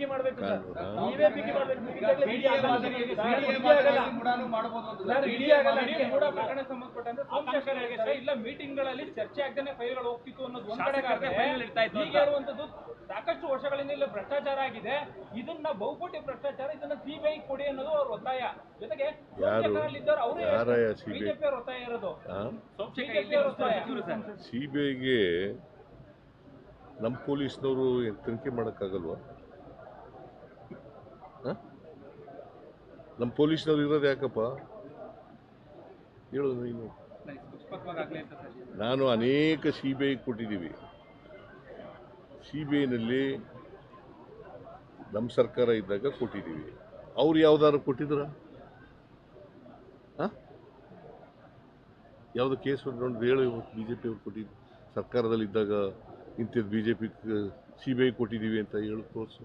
ಬಿಗಿ ಮಾಡ್ಬೇಕು ಸರ್. ನೀವೇ ಬಿಗಿ ಮಾಡ್ಬೇಕು. ಸಂಬಂಧಪಟ್ಟಂತೆ ಇಲ್ಲ ಮೀಟಿಂಗ್ಗಳಲ್ಲಿ ಚರ್ಚೆ ಆಗದೇನೆ ಫೈಲ್ಗಳು ಹೋಗ್ತಿತ್ತು ಅನ್ನೋದು ಒಂದ್ ಕಡೆ ಈಗ ಇರುವಂತದ್ದು ಸಾಕಷ್ಟು ವರ್ಷಗಳಿಂದ ಇಲ್ಲ ಭ್ರಷ್ಟಾಚಾರ ಆಗಿದೆ. ಇದನ್ನ ಬಹುಕೋಟಿ ಭ್ರಷ್ಟಾಚಾರ ಇದನ್ನ ಸಿಬಿಐ ಕೊಡಿ ಅನ್ನೋದು ಅವ್ರ ಒತ್ತಾಯ. ಜೊತೆಗೆ ಅವರು? ಬಿಜೆಪಿ ಅವ್ರ ಒತ್ತಾಯ ಇರೋದು. ಸಿಬಿಐಗೆ ನಮ್ಮ ಪೊಲೀಸ್ನವರು ತನಿಖೆ ಮಾಡೋಕ್ಕಾಗಲ್ವಾ? ನಮ್ಮ ಪೊಲೀಸ್ನವ್ರು ಇರೋದು ಯಾಕಪ್ಪ? ಹೇಳೋದು ನೀನು. ನಾನು ಅನೇಕ ಸಿ ಬಿ ಐ ಕೊಟ್ಟಿದ್ದೀವಿ. ಸಿ ಬಿ ಐನಲ್ಲಿ ನಮ್ಮ ಸರ್ಕಾರ ಇದ್ದಾಗ ಕೊಟ್ಟಿದ್ದೀವಿ. ಅವ್ರು ಯಾವ್ದಾದ್ರು ಕೊಟ್ಟಿದ್ರ? ಯಾವುದು ಕೇಸ್ ನೋಡಿ ಹೇಳಿ ಬಿ ಜೆ ಪಿ ಅವ್ರು ಕೊಟ್ಟಿದ್ದು ಸರ್ಕಾರದಲ್ಲಿ ಇದ್ದಾಗ ಇಂಥದ್ದು B J P C B I ಕೊಟ್ಟಿದ್ದೀವಿ ಅಂತ ಹೇಳಿ ತೋರಿಸು.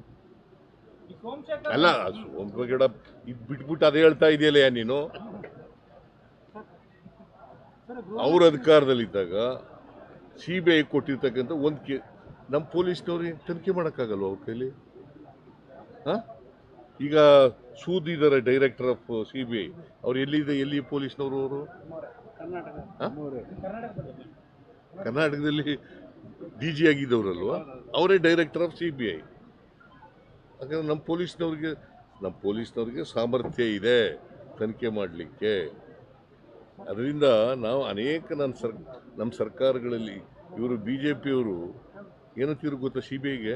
ಸೋಮಶೇಖರ್ ಅಲ್ಲ ಒಂದ್ಬಗೆಡ ಇದು ಬಿಟ್ಬಿಟ್ಟು ಅದೇ ಹೇಳ್ತಾ ಇದೆಯಲ್ಲ ನೀನು? ಅವ್ರ ಅಧಿಕಾರದಲ್ಲಿದ್ದಾಗ ಸಿ ಬಿ ಐ ಕೊಟ್ಟಿರ್ತಕ್ಕಂಥ ಒಂದು ಕೇ ನಮ್ಮ ಪೊಲೀಸ್ನವ್ರಿಗೆ ತನಿಖೆ ಮಾಡೋಕ್ಕಾಗಲ್ವ ಅವ್ರ ಕೈಲಿ? ಹಾಂ? ಈಗ ಸೂದ್ ಇದ್ದಾರೆ director of C B I ಅವ್ರು ಎಲ್ಲಿದೆ, ಎಲ್ಲಿ ಪೊಲೀಸ್ನವರು ಅವರು? ಕರ್ನಾಟಕದಲ್ಲಿ ಡಿ ಜಿ ಆಗಿದ್ದವರಲ್ವ? ಅವರೇ director of C B I ಯಾಕಂದ್ರೆ ನಮ್ಮ ಪೊಲೀಸ್ನವ್ರಿಗೆ ನಮ್ಮ ಪೊಲೀಸ್ನವ್ರಿಗೆ ಸಾಮರ್ಥ್ಯ ಇದೆ ತನಿಖೆ ಮಾಡಲಿಕ್ಕೆ. ಅದರಿಂದ ನಾವು ಅನೇಕ ನನ್ನ ಸರ್, ನಮ್ಮ ಸರ್ಕಾರಗಳಲ್ಲಿ ಇವರು ಬಿ ಜೆ ಪಿಯವರು ಏನಂತೀರು ಗೊತ್ತಾ ಸಿ ಬಿ ಐಗೆ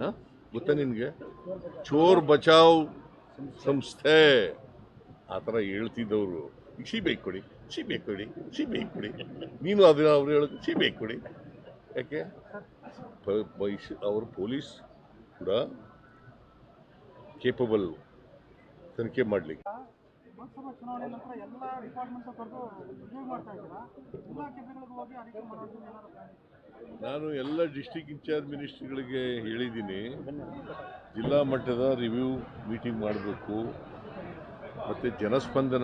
ಹಾಂ? ಗೊತ್ತಾ ನಿನಗೆ ಚೋರ್ ಬಚಾವ್ ಸಂಸ್ಥೆ. ಆ ಥರ ಹೇಳ್ತಿದ್ದವರು. ಈಗ ಸಿ ಬಿ ಐ ಕೊಡಿ ಸಿ ಬಿ ಐ ಕೊಡಿ ಸಿ ಬಿ ಐ ಕೊಡಿ. ನೀನು ಅದನ್ನ ಅವ್ರು ಹೇಳೋದು ಸಿ ಬಿ ಐ ಕೊಡಿ ಯಾಕೆ ಅವ್ರ ಪೊಲೀಸ್ ಕೂಡ ಕೇಪಬಲ್ ತನಿಖೆ ಮಾಡಲಿಕ್ಕೆ? ನಾನು ಎಲ್ಲ ಡಿಸ್ಟಿಕ್ ಇನ್ಚಾರ್ಜ್ ಮಿನಿಸ್ಟ್ರಿಗಳಿಗೆ ಹೇಳಿದ್ದೀನಿ. ಜಿಲ್ಲಾ ಮಟ್ಟದ ರಿವ್ಯೂ ಮೀಟಿಂಗ್ ಮಾಡಬೇಕು. ಮತ್ತು ಜನಸ್ಪಂದನ